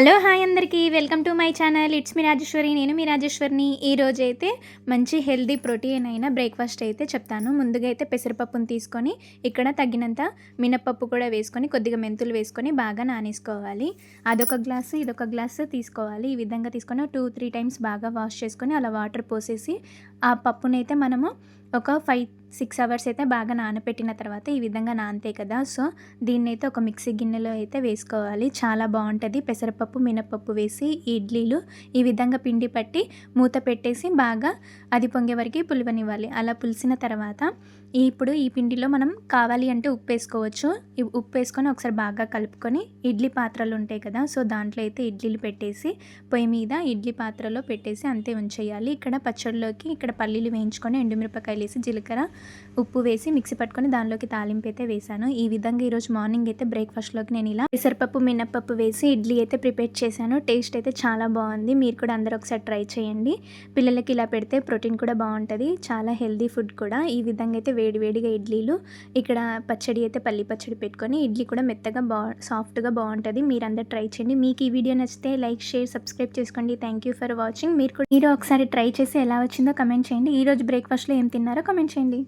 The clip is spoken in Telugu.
హలో హాయ్ అందరికీ welcome to my channel. It's me Rajeswari నేను మీ రాజేశ్వరిని. ఈ రోజు అయితే మంచి హెల్దీ ప్రోటీన్ అయిన బ్రేక్ఫాస్ట్ అయితే చెప్తాను. ముందుగా అయితే పెసరపప్పును తీసుకొని ఇక్కడ తగినంత మినపప్పు కూడా వేసుకొని కొద్దిగా మెంతులు వేసుకొని బాగా నానేసుకోవాలి. అదొక గ్లాసు ఇదొక గ్లాసు తీసుకోవాలి. ఈ విధంగా తీసుకొని టూ త్రీ టైమ్స్ బాగా వాష్ చేసుకొని అలా వాటర్ పోసేసి ఆ పప్పునైతే మనము ఒక ఫైవ్ సిక్స్ అవర్స్ అయితే బాగా నానపెట్టిన తర్వాత ఈ విధంగా నానతాయి కదా. సో దీన్ని అయితే ఒక మిక్సీ గిన్నెలో అయితే వేసుకోవాలి. చాలా బాగుంటుంది. పెసరపప్పు మినపప్పు వేసి ఇడ్లీలు ఈ విధంగా పిండి పట్టి మూత పెట్టేసి బాగా అది పొంగే వరకు పులివనివ్వాలి. అలా పులిసిన తర్వాత ఇప్పుడు ఈ పిండిలో మనం కావాలి అంటే ఉప్పు వేసుకోవచ్చు. ఉప్పు వేసుకొని ఒకసారి బాగా కలుపుకొని ఇడ్లీ పాత్రలు ఉంటాయి కదా. సో దాంట్లో అయితే ఇడ్లీలు పెట్టేసి పొయ్యి మీద ఇడ్లీ పాత్రలో పెట్టేసి అంతే ఉంచేయాలి. ఇక్కడ పచ్చడిలోకి ఇక్కడ పల్లీలు వేయించుకొని ఎండుమిరపకాయలు వేసి జీలకర్ర ఉప్పు వేసి మిక్సీ పట్టుకొని దానిలోకి తాలింపు అయితే వేసాను ఈ విధంగా ఈరోజు మార్నింగ్ అయితే బ్రేక్ఫాస్ట్లోకి నేను ఇలా పెసరపప్పు మినప్పప్పు వేసి ఇడ్లీ అయితే ప్రిపేర్ చేశాను. టేస్ట్ అయితే చాలా బాగుంది. మీరు కూడా అందరూ ఒకసారి ట్రై చేయండి. పిల్లలకి ఇలా పెడితే ప్రోటీన్ కూడా బాగుంటుంది. చాలా హెల్దీ ఫుడ్ కూడా. ఈ విధంగా అయితే వేడివేడిగా ఇడ్లీలు ఇక్కడ పచ్చడి అయితే పల్లి పచ్చడి పెట్టుకొని ఇడ్లీ కూడా మెత్తగా బా సాఫ్ట్గా బాగుంటుంది. మీరు అందరు ట్రై చేయండి. మీకు ఈ వీడియో నచ్చితే లైక్ షేర్ సబ్స్క్రైబ్ చేసుకోండి. Thank you for watching. మీరు కూడా మీరు ఒకసారి ట్రై చేసి ఎలా వచ్చిందో కమెంట్ చేయండి. ఈరోజు బ్రేక్ఫాస్ట్లో ఏం తిన్నారో కమెంట్ చేయండి.